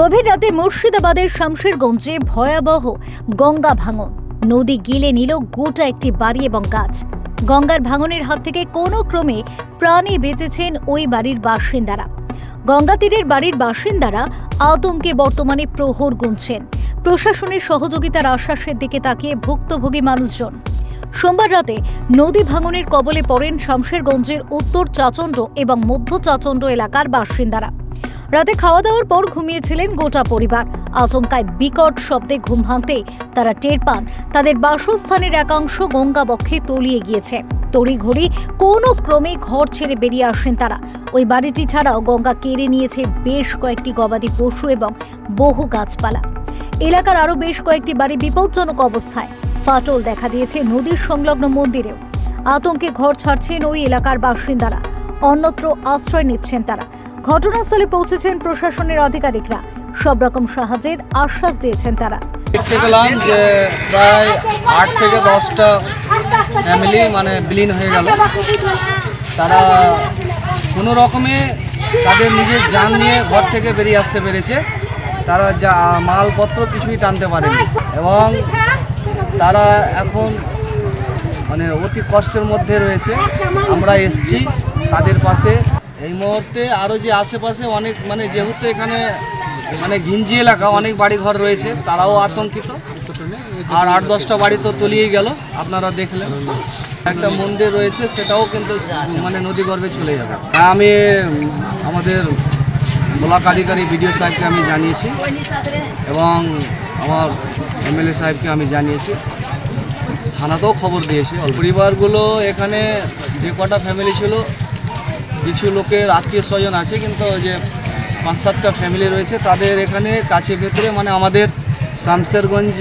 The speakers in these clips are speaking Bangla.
গভীর রাতে মুর্শিদাবাদের শামশেরগঞ্জে ভয়াবহ গঙ্গা ভাঙন। নদী গিলে নিল গোটা একটি বাড়ি এবং গাছ। গঙ্গার ভাঙনের হাত থেকে কোনো ক্রমে প্রাণে বেঁচেছেন ওই বাড়ির বাসিন্দারা। গঙ্গা তীরের বাড়ির বাসিন্দারা আতঙ্কে বর্তমানে প্রহর গুনছেন। প্রশাসনের সহযোগিতার আশ্বাসের দিকে তাকিয়ে ভুক্তভোগী মানুষজন। সোমবার রাতে নদী ভাঙনের কবলে পড়েন শামশেরগঞ্জের উত্তর চাচণ্ড এবং মধ্য চাচণ্ড এলাকার বাসিন্দারা। রাতে খাওয়া দাওয়ার পর ঘুমিয়েছিলেন গোটা পরিবার। আচমকায় বিকট শব্দে ঘুম ভাঙতে তারা টের পান, তাদের বাসস্থানের একাংশ গঙ্গা বক্ষে তলিয়ে গিয়েছে। তড়িঘড়ি কোনো ক্রমে ঘর ছেড়ে বেরিয়ে আসেন তারা। ওই বাড়িটি ছাড়াও গঙ্গা কেড়ে নিয়েছে বেশ কয়েকটি গবাদি পশু এবং বহু গাছপালা। এলাকার আরও বেশ কয়েকটি বাড়ি বিপজ্জনক অবস্থায়। ফাটল দেখা দিয়েছে নদীর সংলগ্ন মন্দিরেও। আতঙ্কে ঘর ছাড়ছেন ওই এলাকার বাসিন্দারা। অন্যত্র আশ্রয় নিচ্ছেন তারা। ঘটনাস্থলে পৌঁছেছেন প্রশাসনের আধিকারিকরা। সব রকম সাহায্যের আশ্বাস দিয়েছেন তারা। দেখতে পেলাম যে প্রায় আট থেকে দশটা ফ্যামিলি মানে বিলীন হয়ে গেল। তারা কোনো রকমে তাদের নিজের যান নিয়ে ঘর থেকে বেরিয়ে আসতে পেরেছে। তারা যা মালপত্র কিছুই টানতে পারেনি। এবং তারা এখন মানে অতি কষ্টের মধ্যে রয়েছে। আমরা এসছি তাদের পাশে। এই মুহূর্তে আরও যে আশেপাশে অনেক মানে যেহেতু এখানে মানে ঘিঞ্জি এলাকা, অনেক বাড়ি ঘর রয়েছে, তারাও আতঙ্কিত। আর আট, দশটা বাড়ি তো তলিয়েই গেল, আপনারা দেখলেন। একটা মন্দির রয়েছে, সেটাও কিন্তু মানে নদী গর্ভে চলে যাবে। আমি, আমাদের ব্লক আধিকারিক বিডিও সাহেবকে আমি জানিয়েছি, এবং আমার এমএলএ সাহেবকে আমি জানিয়েছি। থানাতেও খবর দিয়েছি। পরিবারগুলো এখানে যে কটা ফ্যামিলি ছিল কিছু লোকের আত্মীয় স্বজন আছে, কিন্তু যে পাঁচ সাতটা ফ্যামিলি রয়েছে, তাদের এখানে কাছে ভেতরে মানে আমাদের শামশেরগঞ্জ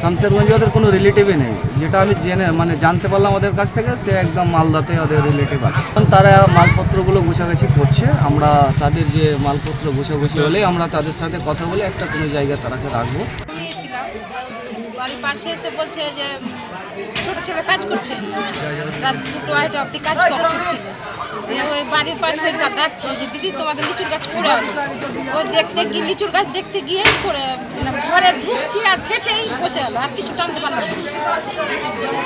শামশেরগঞ্জে ওদের কোনো রিলেটিভই নেই। যেটা আমি জেনে মানে জানতে পারলাম ওদের কাছ থেকে, সে একদম মালদাতে ওদের রিলেটিভ আছে। তারা মালপত্রগুলো গুছাগুছি করছে, আমরা তাদের যে মালপত্র গুছাগুছি হলেই আমরা তাদের সাথে কথা বলে একটা কোনো জায়গায় তারাকে রাখব। বাড়ির পাশে এসে বলছে যে ছোট ছেলে কাজ করছে। রাত দুটো আড়াইটা অব্দি কাজ করে ছোট ছেলে। ওই বাড়ির পাশে ডাকছে যে, দিদি, তোমাদের লিচুর গাছ আছে। ও দেখতে গিয়ে লিচুর গাছ দেখতে গিয়ে করে মানে ঘরে ঢুকছি আর ফেটেই বসে গেলো। আর কিছু টানতে পারলাম না।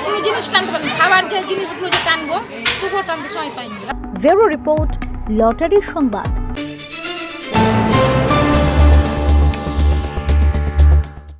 কোনো জিনিস টানতে পারলাম। খাবার যে জিনিসগুলো যে টানবো, তবুও টানতে সময় পাইনি। ব্যুরো রিপোর্ট লটারির সংবাদ।